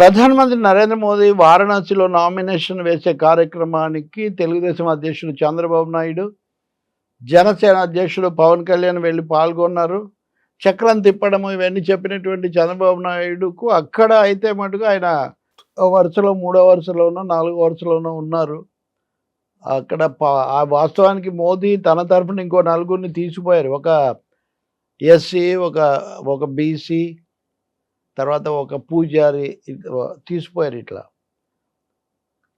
ప్రధానమంత్రి నరేంద్ర మోదీ వారణాసిలో నామినేషన్ వేసే కార్యక్రమానికి తెలుగుదేశం అధ్యక్షుడు చంద్రబాబు నాయుడు జనసేన అధ్యక్షుడు పవన్ కళ్యాణ్ వెళ్ళి పాల్గొన్నారు. చక్రం తిప్పడము ఇవన్నీ చెప్పినటువంటి చంద్రబాబు నాయుడుకు అక్కడ అయితే మటుకు ఆయన వరుసలో మూడో వరుసలోనో నాలుగో వరుసలోనో ఉన్నారు. అక్కడ ఆ వాస్తవానికి మోదీ తన తరఫున ఇంకో నలుగురిని తీసిపోయారు. ఒక ఎస్సీ ఒక ఒక బీసీ తర్వాత ఒక పూజారి తీసిపోయారు ఇట్లా.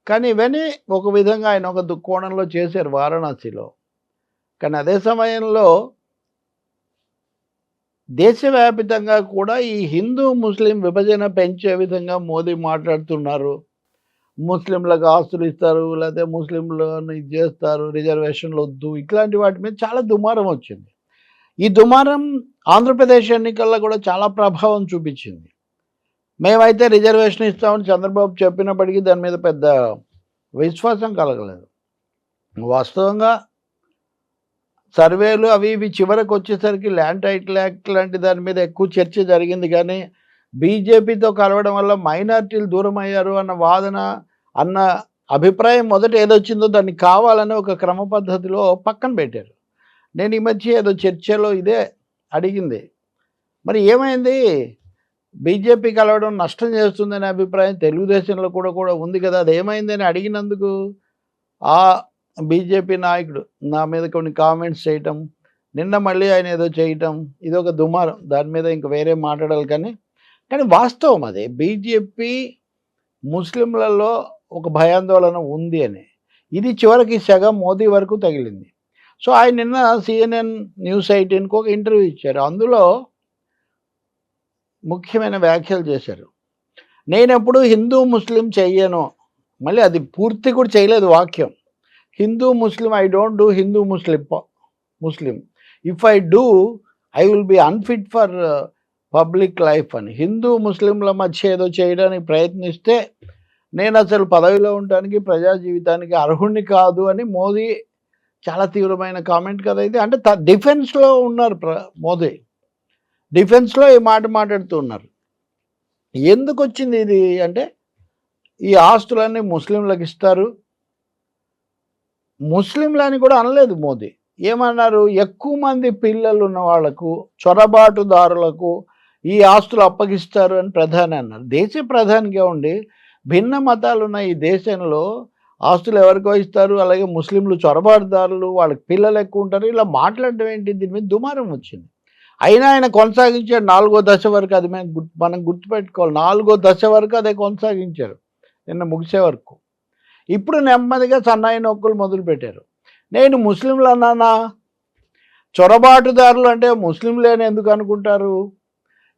కానీ ఇవన్నీ ఒక విధంగా ఆయన ఒక దుక్కోణంలో కోణంలో చేశారు వారణాసిలో. కానీ అదే సమయంలో దేశవ్యాపితంగా కూడా ఈ హిందూ ముస్లిం విభజన పెంచే విధంగా మోదీ మాట్లాడుతున్నారు. ముస్లింలకు ఆస్తులు ఇస్తారు లేకపోతే ముస్లింలను ఇది చేస్తారు రిజర్వేషన్లు వద్దు ఇట్లాంటి వాటి మీద చాలా దుమారం వచ్చింది. ఈ దుమారం ఆంధ్రప్రదేశ్ ఎన్నికల్లో కూడా చాలా ప్రభావం చూపించింది. మేమైతే రిజర్వేషన్ ఇస్తామని చంద్రబాబు చెప్పినప్పటికీ దాని మీద పెద్ద విశ్వాసం కలగలేదు. వాస్తవంగా సర్వేలు అవి ఇవి చివరకు వచ్చేసరికి ల్యాండ్ టైటిల్ యాక్ట్ లాంటి దాని మీద ఎక్కువ చర్చ జరిగింది కానీ బీజేపీతో కలవడం వల్ల మైనార్టీలు దూరం అయ్యారు అన్న వాదన అన్న అభిప్రాయం మొదట ఏదొచ్చిందో దాన్ని కావాలని ఒక క్రమ పద్ధతిలో పక్కన పెట్టారు. నేను ఈ మధ్య ఏదో చర్చలో ఇదే అడిగింది. మరి ఏమైంది? బీజేపీ కలవడం నష్టం చేస్తుందనే అభిప్రాయం తెలుగుదేశంలో కూడా కూడా ఉంది కదా. అది ఏమైందని అడిగినందుకు ఆ బీజేపీ నాయకుడు నా మీద కొన్ని కామెంట్స్ చేయటం నిన్న మళ్ళీ ఆయన ఏదో చేయటం ఇది ఒక దుమారం. దాని మీద ఇంక వేరే మాట్లాడాలి కానీ కానీ వాస్తవం అదే. బీజేపీ ముస్లింలలో ఒక భయాందోళన ఉంది అని. ఇది చివరికి సగం మోదీ వరకు తగిలింది. సో ఆయన నిన్న సిఎన్ఎన్ న్యూస్ ఎయిటీన్కి ఒక ఇంటర్వ్యూ ఇచ్చారు. అందులో ముఖ్యమైన వ్యాఖ్యలు చేశారు. నేను ఎప్పుడు హిందూ ముస్లిం చెయ్యను. మళ్ళీ అది పూర్తి కూడా చేయలేదు వాక్యం. Hindu Muslim I don't do Hindu Muslim Muslim. If I do I will be unfit for public life అని. హిందూ ముస్లింల మధ్య ఏదో చేయడానికి ప్రయత్నిస్తే నేను అసలు పదవిలో ఉండడానికి ప్రజా జీవితానికి అర్హుణ్ణి కాదు అని మోదీ చాలా తీవ్రమైన కామెంట్ కదా ఇది. అంటే త- డిఫెన్స్లో ఉన్నారు ప్ర మోదీ. డిఫెన్స్లో ఈ మాట మాట్లాడుతూ ఉన్నారు ఎందుకు వచ్చింది ఇది అంటే ఈ ఆస్తులన్నీ ముస్లింలకు ఇస్తారు. ముస్లింలని కూడా అనలేదు మోదీ. ఏమన్నారు? ఎక్కువ మంది పిల్లలు ఉన్న వాళ్ళకు చొరబాటుదారులకు ఈ ఆస్తులు అప్పగిస్తారు అని ప్రధాని అన్నారు. దేశ ప్రధానిగా ఉండి భిన్న మతాలు ఉన్న ఈ దేశంలో ఆస్తులు ఎవరికో ఇస్తారు. అలాగే ముస్లింలు చొరబాటుదారులు వాళ్ళకి పిల్లలు ఎక్కువ ఉంటారు. ఇలా మాట్లాడడం ఏంటి? దీని మీద దుమారం వచ్చింది. అయినా ఆయన కొనసాగించాడు నాలుగో దశ వరకు అది మేము గుర్తు మనం గుర్తుపెట్టుకోవాలి. నాలుగో దశ వరకు అదే కొనసాగించారు. నిన్న ముగిసే వరకు. ఇప్పుడు నెమ్మదిగా సన్నాయి నొక్కులు మొదలుపెట్టారు. నేను ముస్లింలు అన్నానా? చొరబాటుదారులు అంటే ముస్లింలేని ఎందుకు అనుకుంటారు?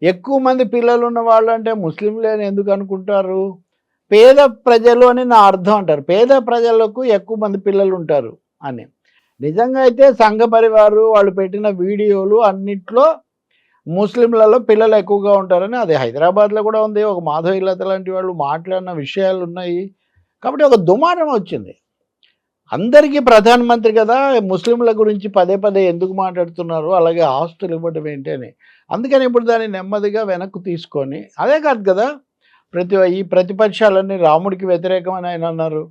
ఎక్కువ మంది పిల్లలు ఉన్న వాళ్ళు అంటే ముస్లింలేని ఎందుకు అనుకుంటారు? పేద ప్రజలు అని నా అర్థం అంటారు. పేద ప్రజలకు ఎక్కువ మంది పిల్లలు ఉంటారు అని. నిజంగా అయితే సంఘ పరివారు వాళ్ళు పెట్టిన వీడియోలు అన్నిట్లో ముస్లింలలో పిల్లలు ఎక్కువగా ఉంటారని అది హైదరాబాద్లో కూడా ఉంది. ఒక మాధవ ఇల్లత లాంటి వాళ్ళు మాట్లాడిన విషయాలు ఉన్నాయి. కాబట్టి ఒక దుమారం వచ్చింది. అందరికీ ప్రధానమంత్రి కదా ముస్లింల గురించి పదే పదే ఎందుకు మాట్లాడుతున్నారు? అలాగే ఆస్తులు ఇవ్వడం ఏంటి అని. అందుకని ఇప్పుడు దాన్ని నెమ్మదిగా వెనక్కు తీసుకొని అదే కాదు కదా ప్రతి ఈ ప్రతిపక్షాలన్నీ రాముడికి వ్యతిరేకమని ఆయన అన్నారు.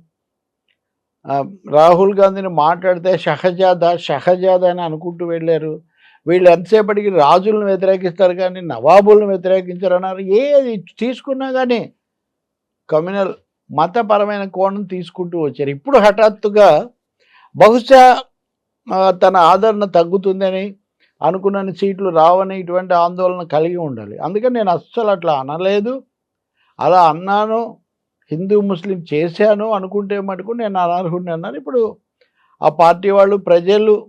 రాహుల్ గాంధీని మాట్లాడితే షహజాదా షహజాదా అని అనుకుంటూ వెళ్ళారు. వీళ్ళు ఎంతసేపటికి రాజులను వ్యతిరేకిస్తారు కానీ నవాబులను వ్యతిరేకించారు అన్నారు. ఏది తీసుకున్నా కానీ కమ్యూనల్ మతపరమైన కోణం తీసుకుంటూ వచ్చారు. ఇప్పుడు హఠాత్తుగా బహుశా తన ఆదరణ తగ్గుతుందని అనుకున్న సీట్లు రావని ఇటువంటి ఆందోళన కలిగి ఉండాలి. అందుకని నేను అస్సలు అట్లా అనలేదు. అలా అన్నాను. హిందూ ముస్లిం చేశాను అనుకుంటే మటుకు నేను అనర్హుడిని అన్నారు ఇప్పుడు ఆ పార్టీ వాళ్ళు ప్రజలు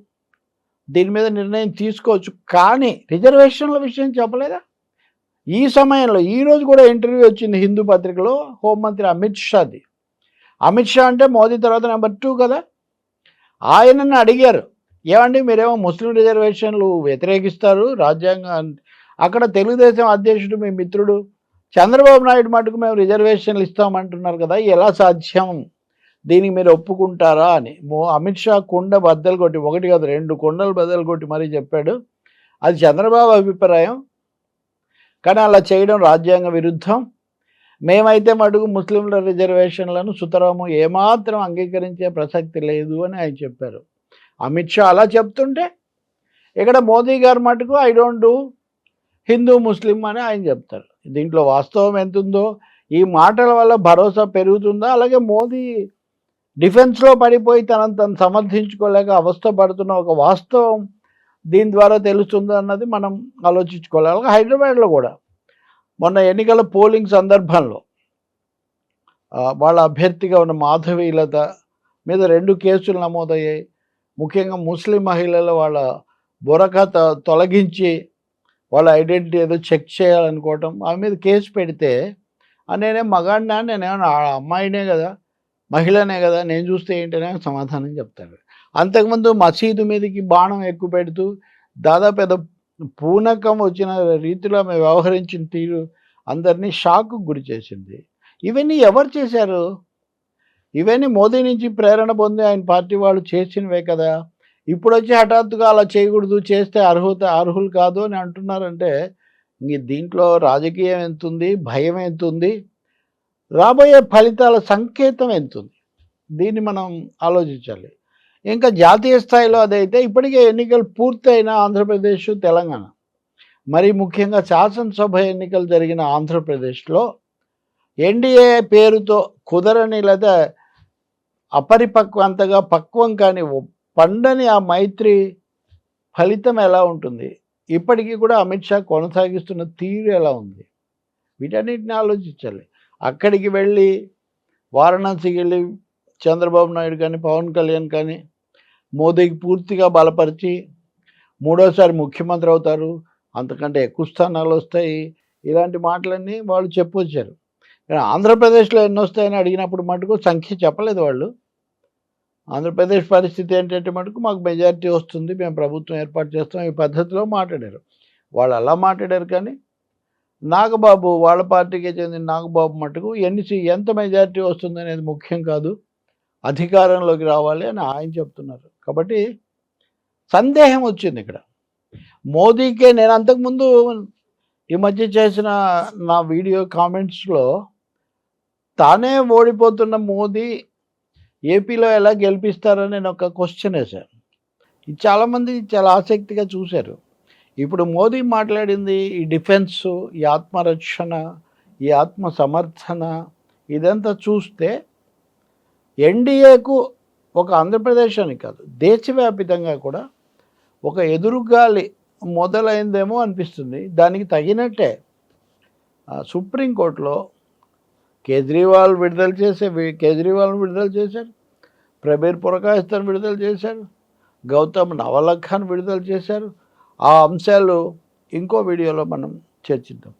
దీని మీద నిర్ణయం తీసుకోవచ్చు. కానీ రిజర్వేషన్ల విషయం చెప్పలేదా? ఈ సమయంలో ఈరోజు కూడా ఇంటర్వ్యూ వచ్చింది హిందూ పత్రికలో హోంమంత్రి అమిత్ షాది. అమిత్ షా అంటే మోదీ తర్వాత నెంబర్ టూ కదా? ఆయనను అడిగారు. ఏమండి మీరేమో ముస్లిం రిజర్వేషన్లు వ్యతిరేకిస్తారు రాజ్యాంగం అక్కడ తెలుగుదేశం అధ్యక్షుడు మీ మిత్రుడు. చంద్రబాబు నాయుడు మటుకు మేము రిజర్వేషన్లు ఇస్తామంటున్నారు కదా ఎలా సాధ్యం? దీనికి మీరు ఒప్పుకుంటారా అని. అమిత్ షా కుండ బద్దలు కొట్టి ఒకటి కాదు రెండు కుండలు బద్దలు కొట్టి మరీ చెప్పాడు. అది చంద్రబాబు అభిప్రాయం. కానీ అలా చేయడం రాజ్యాంగ విరుద్ధం. మేమైతే మటుకు ముస్లింల రిజర్వేషన్లను సుతరాము ఏమాత్రం అంగీకరించే ప్రసక్తి లేదు అని ఆయన చెప్పారు. అమిత్ షా అలా చెప్తుంటే ఇక్కడ మోదీ గారు మటుకు I don't do Hindu Muslim అని ఆయన చెప్తారు. దీంట్లో వాస్తవం ఎంత ఉందో ఈ మాటల వల్ల భరోసా పెరుగుతుందా? అలాగే మోదీ డిఫెన్స్లో పడిపోయి తనను తను సమర్థించుకోలేక అవస్థ పడుతున్న ఒక వాస్తవం దీని ద్వారా తెలుస్తుందా అన్నది మనం ఆలోచించుకోవాలి. అలాగే హైదరాబాద్లో కూడా మొన్న ఎన్నికల పోలింగ్ సందర్భంలో వాళ్ళ అభ్యర్థిగా ఉన్న మాధవీలత మీద రెండు కేసులు నమోదయ్యాయి. ముఖ్యంగా ముస్లిం మహిళలు వాళ్ళ బురక త- తొలగించి వాళ్ళ ఐడెంటిటీ ఏదో చెక్ చేయాలనుకోవటం ఆమె మీద కేసు పెడితే నేనే మగాడినా? నేనేమన్నా ఆ అమ్మాయినే కదా? మహిళనే కదా? నేను చూస్తే ఏంటనే సమాధానం చెప్తాడు. అంతకుముందు మసీదు మీదకి బాణం ఎక్కువ పెడుతూ దాదాపు ఏదో పూనకం వచ్చిన రీతిలో ఆమె వ్యవహరించిన తీరు అందరినీ షాక్కు గురి చేసింది. ఇవన్నీ ఎవరు చేశారు? ఇవన్నీ మోదీ నుంచి ప్రేరణ పొంది ఆయన పార్టీ వాళ్ళు చేసినవే కదా? ఇప్పుడు వచ్చి హఠాత్తుగా అలా చేయకూడదు చేస్తే అర్హత అర్హులు కాదు అని అంటున్నారంటే ఇంక దీంట్లో రాజకీయం ఎంతుంది భయం ఎంత ఉంది రాబోయే ఫలితాల సంకేతం ఎంత ఉంది దీన్ని మనం ఆలోచించాలి. ఇంకా జాతీయ స్థాయిలో అదైతే ఇప్పటికే ఎన్నికలు పూర్తయిన ఆంధ్రప్రదేశ్ తెలంగాణ. మరి ముఖ్యంగా శాసనసభ ఎన్నికలు జరిగిన ఆంధ్రప్రదేశ్లో ఎన్డీఏ పేరుతో కుదరని లేదా అపరిపక్వంతగా పక్వం కాని పండని ఆ మైత్రి ఫలితం ఎలా ఉంటుంది? ఇప్పటికీ కూడా అమిత్ షా కొనసాగిస్తున్న తీరు ఎలా ఉంది? వీటన్నిటిని ఆలోచించాలి. అక్కడికి వెళ్ళి వారణాసికి వెళ్ళి చంద్రబాబు నాయుడు కానీ పవన్ కళ్యాణ్ కానీ మోదీకి పూర్తిగా బలపరిచి మూడోసారి ముఖ్యమంత్రి అవుతారు. అంతకంటే ఎక్కువ స్థానాలు వస్తాయి. ఇలాంటి మాటలన్నీ వాళ్ళు చెప్పొచ్చారు. కానీ ఆంధ్రప్రదేశ్లో ఎన్ని వస్తాయని అడిగినప్పుడు మటుకు సంఖ్య చెప్పలేదు వాళ్ళు. ఆంధ్రప్రదేశ్ పరిస్థితి ఏంటంటే మటుకు మాకు మెజారిటీ వస్తుంది. మేము ప్రభుత్వం ఏర్పాటు చేస్తాం. ఈ పద్ధతిలో మాట్లాడారు. వాళ్ళు అలా మాట్లాడారు కానీ నాగబాబు వాళ్ళ పార్టీకి చెందిన నాగబాబు మటుకు ఎన్నిసి ఎంత మెజారిటీ వస్తుంది అనేది ముఖ్యం కాదు. అధికారంలోకి రావాలి అని ఆయన చెప్తున్నారు. కాబట్టి సందేహం వచ్చింది ఇక్కడ. మోదీకే నేను అంతకుముందు ఈ మధ్య చేసిన నా వీడియో కామెంట్స్లో తానే ఓడిపోతున్న మోదీ ఏపీలో ఎలా గెలిపిస్తారో నేను ఒక క్వశ్చన్ వేశాను. ఇది చాలామంది చాలా ఆసక్తిగా చూశారు. ఇప్పుడు మోదీ మాట్లాడింది ఈ డిఫెన్స్ ఈ ఆత్మరక్షణ ఈ ఆత్మ సమర్థన ఇదంతా చూస్తే ఎన్డీఏకు ఒక ఆంధ్రప్రదేశ్ అని కాదు దేశవ్యాపితంగా కూడా ఒక ఎదురుగాలి మొదలైందేమో అనిపిస్తుంది. దానికి తగినట్టే ఆ, సుప్రీంకోర్టులో కేజ్రీవాల్ విడుదల చేసే కేజ్రీవాల్ని విడుదల చేశారు. ప్రబీర్ పురకాయస్థాన్ విడుదల చేశారు. గౌతమ్ నవలఖాన్ విడుదల చేశారు. ఆ అంశాలు ఇంకో వీడియోలో మనం చర్చిద్దాం.